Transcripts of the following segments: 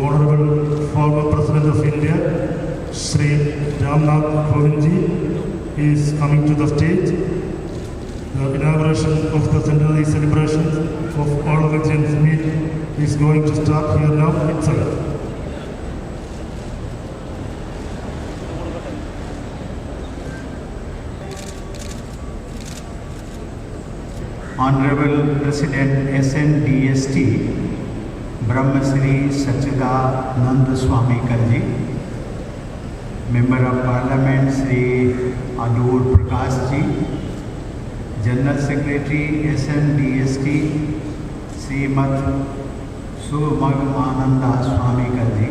Honorable former President of India, Sri Ramnath Kovindji, is coming to the stage. The inauguration of the centenary celebrations of all of Indians meet is going to start here now itself. Honorable President SNDST Brahmashri Sachchidananda Swami Kalji member of parliament Shri Anoor Prakash ji general secretary S N D S T Shrimad Sumagamananda Swami Kalji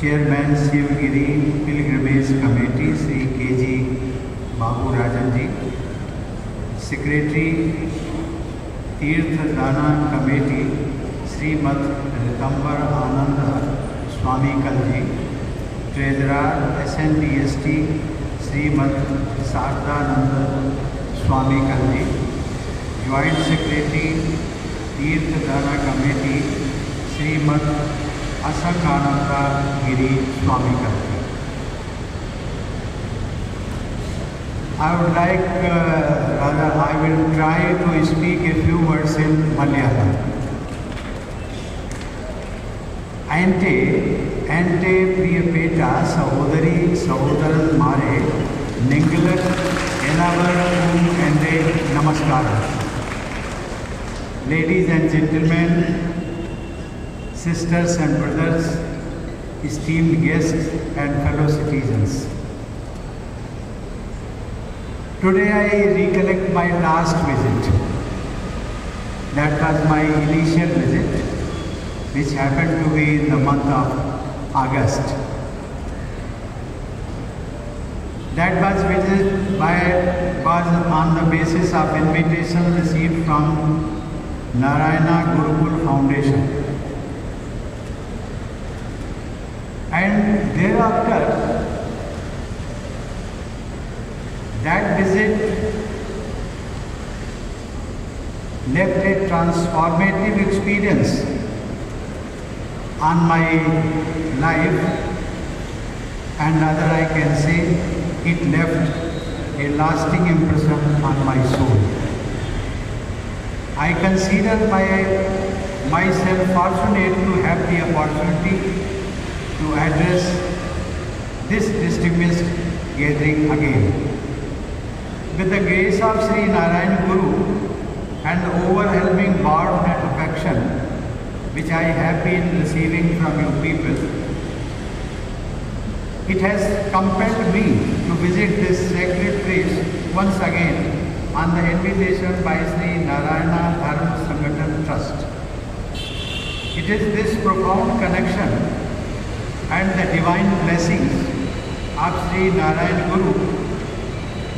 chairman Sivagiri pilgrimage committee Shri K G Babu Rajan ji secretary तीर्थ दाना committee Shrimad रितंबर आनंद स्वामी कल ji treasurer S N D S T Shrimad Sharadananda Swami कल ji joint secretary Tirthadhara committee Shrimad Askananda Giri Swami कल ji I would like, uh, rather, I will try to speak a few words in Malayalam. എൻ്റെ എൻ്റെ പ്രിയപ്പെട്ട സഹോദരി സഹോദരന്മാരെ നിങ്ങൾ എല്ലാവർക്കും എൻ്റെ നമസ്കാരം ladies and gentlemen sisters and brothers esteemed guests and fellow citizens. Today I recollect my last visit. That was my initial visit, which happened to be in the month of August. That was visit by was on the basis of invitation received from Narayana Gurukul Foundation. And thereafter, that visit left a transformative experience on my life and rather I can say it left a lasting impression on my soul. I consider my, myself fortunate to have the opportunity to address this distinguished gathering again. With the grace of Sri Narayan Guru and the overwhelming and affection which I have been receiving from you people, it has compelled me to visit this sacred place once again on the invitation by Sri Narayana Dharma Sangathan Trust. It is this profound connection and the divine blessings of Sri Narayan Guru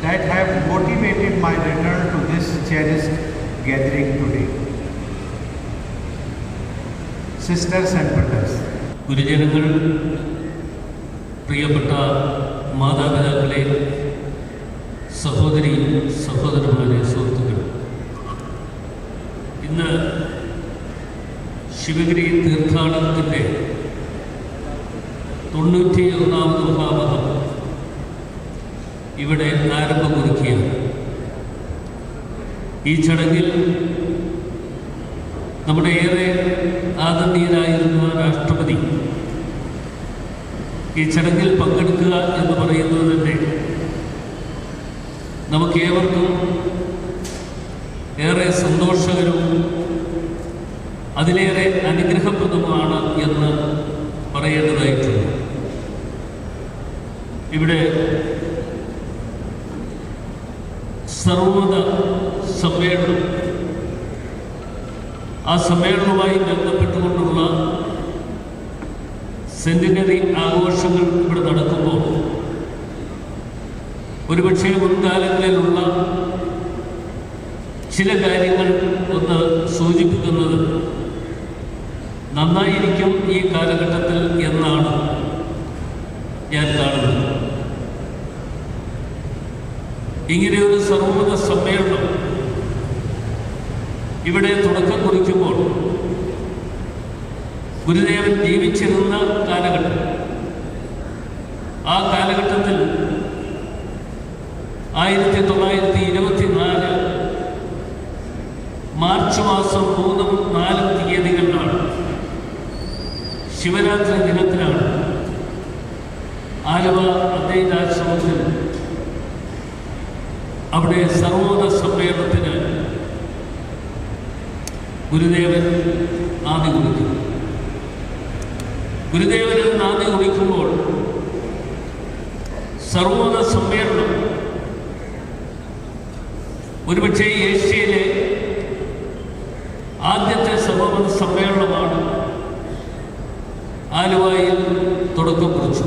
that have motivated my return to this cherished gathering today. Sisters and brothers ഗുരുജനങ്ങൾ പ്രിയപ്പെട്ട മാതാപിതാക്കളെ സഹോദരി സഹോദരന്മാരെ സുഹൃത്തുക്കൾ ഇന്ന് ശിവഗിരി തീർത്ഥാടനത്തിന്റെ തൊണ്ണൂറ്റി ഒന്നാമത് മഹാമഹം ഇവിടെ ആരംഭം കുറിക്കുകയാണ്. ഈ ചടങ്ങിൽ നമ്മുടെ ഏറെ ആദരണീയനായിരുന്ന രാഷ്ട്രപതി ഈ ചടങ്ങിൽ പങ്കെടുക്കുക എന്ന് പറയുന്നത് തന്നെ നമുക്കേവർക്കും ഏറെ സന്തോഷകരവും അതിലേറെ അനുഗ്രഹപ്രദമാണ് എന്ന് പറയേണ്ടതായിട്ടുണ്ട്. ഇവിടെ സർവത സമ്മേളനം ആ സമ്മേളനവുമായി ബന്ധപ്പെട്ടുകൊണ്ടുള്ള സെന്റിനറി ആഘോഷങ്ങൾ ഇവിടെ നടക്കുമ്പോൾ ഒരുപക്ഷെ മുൻകാലങ്ങളിലുള്ള ചില കാര്യങ്ങൾ ഒന്ന് സൂചിപ്പിക്കുന്നത് നന്നായിരിക്കും ഈ കാലഘട്ടത്തിൽ എന്നാണ് ഞാൻ കാണുന്നത്. ഇങ്ങനെയൊരു സർവമത സമ്മേളനം ഇവിടെ തുടക്കം കുറിക്കുമ്പോൾ ഗുരുദേവൻ ജീവിച്ചിരുന്ന കാലഘട്ടം. ആ കാലഘട്ടത്തിൽ ആയിരത്തി തൊള്ളായിരത്തി ഇരുപത്തിനാല് മാർച്ച് മാസം മൂന്നും നാലും തീയതികളിലാണ് ശിവരാത്രി ദിനത്തിലാണ് ആലുവ അദ്വൈതാശ്രമത്തിൽ അവിടെ സർവോദ ഗുരുദേവൻ നാദി കുറിക്കും. ഗുരുദേവന് നാന്ദി കുറിക്കുമ്പോൾ സർവോദ സമ്മേളനം. ഒരുപക്ഷെ ഏഷ്യയിലെ ആദ്യത്തെ സർവോദ സമ്മേളനമാണ് ആലുവയിൽ തുടക്കം കുറിച്ചു